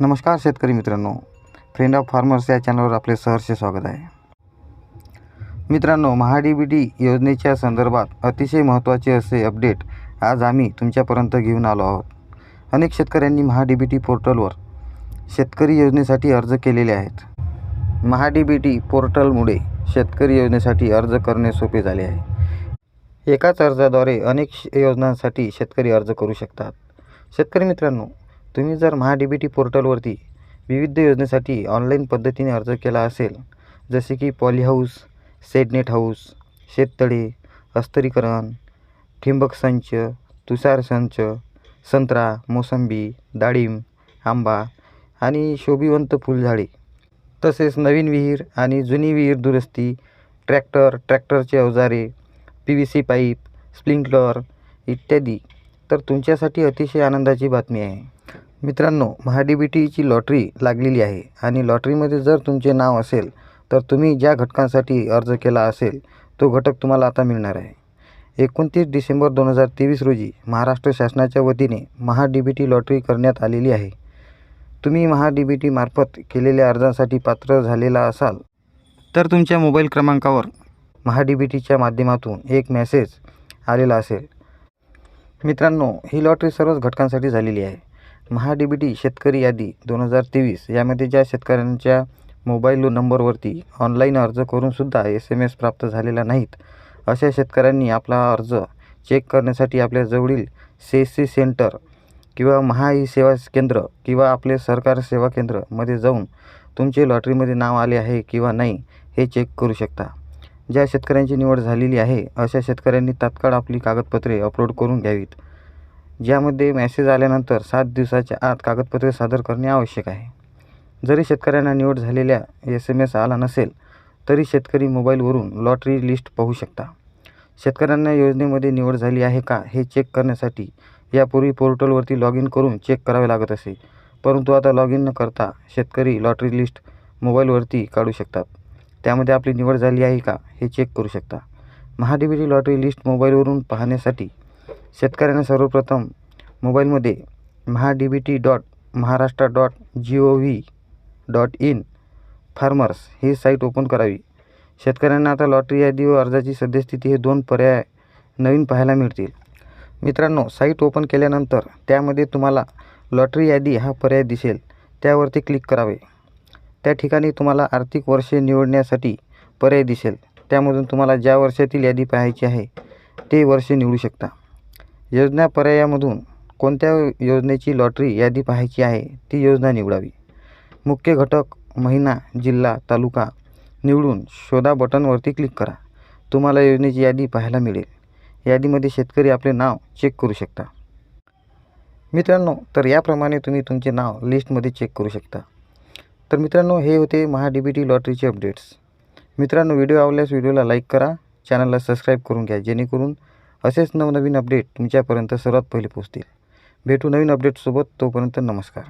नमस्कार शेतकरी मित्रांनो. फ्रेंड ऑफ फार्मर्स या चॅनलवर आपले सहर्ष स्वागत आहे. मित्रांनो महाडी बी डी योजनेच्या संदर्भात अतिशय महत्त्वाचे असे अपडेट आज आम्ही तुमच्यापर्यंत घेऊन आलो आहोत. अनेक शेतकऱ्यांनी महाडी बी टी पोर्टलवर शेतकरी योजनेसाठी अर्ज केलेले आहेत. महाडी बी टी पोर्टलमुळे शेतकरी योजनेसाठी अर्ज करणे सोपे झाले आहे. एकाच अर्जाद्वारे अनेक योजनांसाठी शेतकरी अर्ज करू शकतात. शेतकरी मित्रांनो तुम्ही जर महा डी बी टी पोर्टलवरती विविध योजनेसाठी ऑनलाईन पद्धतीने अर्ज केला असेल जसे की पॉली हाऊस सेडनेट हाऊस शेततळे अस्तरीकरण ठिंबक संच तुषार संच संत्रा मोसंबी डाळिंब आंबा आणि शोभिवंत फुलझाडे. तसेच नवीन विहीर आणि जुनी विहीर दुरुस्ती ट्रॅक्टर ट्रॅक्टरचे अवजारे P V C pipe sprinkler इत्यादी. तर तुमच्यासाठी अतिशय आनंदाची बातमी आहे. मित्रांनो महाडीबीटीची बी टीची लॉटरी लागलेली आहे आणि लॉटरीमध्ये जर तुमचे नाव असेल तर तुम्ही ज्या घटकांसाठी अर्ज केला असेल तो घटक तुम्हाला आता मिळणार आहे. एकोणतीस डिसेंबर दोन हजार तेवीस रोजी महाराष्ट्र शासनाच्या वतीने महाडीबीटी बी टी लॉटरी करण्यात आलेली आहे. तुम्ही महा बी टीमार्फत केलेल्या अर्जांसाठी पात्र झालेला असाल तर तुमच्या मोबाईल क्रमांकावर महाडीबीटीच्या बी टीच्या माध्यमातून एक मेसेज आलेला असेल. मित्रांनो ही लॉटरी सर्वच घटकांसाठी झालेली आहे. महाडीबीटी बी टी शेतकरी यादी दोन हजार तेवीस यामध्ये ज्या शेतकऱ्यांच्या मोबाईल नंबरवरती ऑनलाईन अर्ज करूनसुद्धा एस एम एस प्राप्त झालेला नाहीत अशा शेतकऱ्यांनी आपला अर्ज चेक करण्यासाठी आपल्या जवळील सी सी सेंटर किंवा महा ई सेवा केंद्र किंवा आपले सरकार सेवा केंद्रमध्ये जाऊन तुमचे लॉटरीमध्ये नाव आले आहे किंवा नाही हे चेक करू शकता. ज्या शेतकऱ्यांची निवड झालेली आहे अशा शेतकऱ्यांनी तात्काळ आपली कागदपत्रे अपलोड करून घ्यावीत. ज्यामध्ये मेसेज आल्यानंतर सात दिवसाच्या आत कागदपत्रे सादर करणे आवश्यक आहे. जरी शेतकऱ्यांना निवड झालेल्या एस एम एस आला नसेल तरी शेतकरी मोबाईलवरून लॉटरी लिस्ट पाहू शकता. शेतकऱ्यांना योजनेमध्ये निवड झाली आहे का हे चेक करण्यासाठी यापूर्वी पोर्टलवरती लॉग इन करून चेक करावे लागत असे. परंतु आता लॉग इन न करता शेतकरी लॉटरी लिस्ट मोबाईलवरती काढू शकतात. त्यामध्ये आपली निवड झाली आहे का हे चेक करू शकता. महा लॉटरी लिस्ट मोबाईलवरून पाहण्यासाठी शेतकऱ्यांना सर्वप्रथम मोबाईलमध्ये Maha D B T dot Maharashtra dot G O V dot in farmers he site open करावी. शेतकऱ्यांना आता लॉटरी यादी व अर्जाची सद्यस्थिती हे दोन पर्याय नवीन पाहायला मिळतील. मित्रांनो साईट ओपन केल्यानंतर त्यामध्ये तुम्हाला लॉटरी यादी हा पर्याय दिसेल. त्यावरती क्लिक करावे. त्या ठिकाणी तुम्हाला आर्थिक वर्षे निवडण्यासाठी पर्याय दिसेल. त्यामधून तुम्हाला ज्या वर्षातील यादी पाहायची आहे ते वर्ष निवडू शकता. योजना पर्यायामधून कोणत्या योजनेची लॉटरी यादी पाहायची आहे ती योजना निवडावी. मुख्य घटक महिना जिल्हा तालुका निवडून शोधा बटनवरती क्लिक करा. तुम्हाला योजनेची यादी पाहायला मिळेल. यादीमध्ये शेतकरी आपले नाव चेक करू शकता. मित्रांनो तर याप्रमाणे तुम्ही तुमचे नाव लिस्टमध्ये चेक करू शकता. तर मित्रांनो हे होते महा डी बी टी लॉटरीचे अपडेट्स. मित्रांनो व्हिडिओ आवडल्यास व्हिडिओला लाईक करा चॅनलला सबस्क्राईब करून घ्या जेणेकरून असेच नवनवीन अपडेट तुमच्यापर्यंत सर्वात पहिले पोहोचतील. भेटू नवीन अपडेटसोबत तोपर्यंत नमस्कार.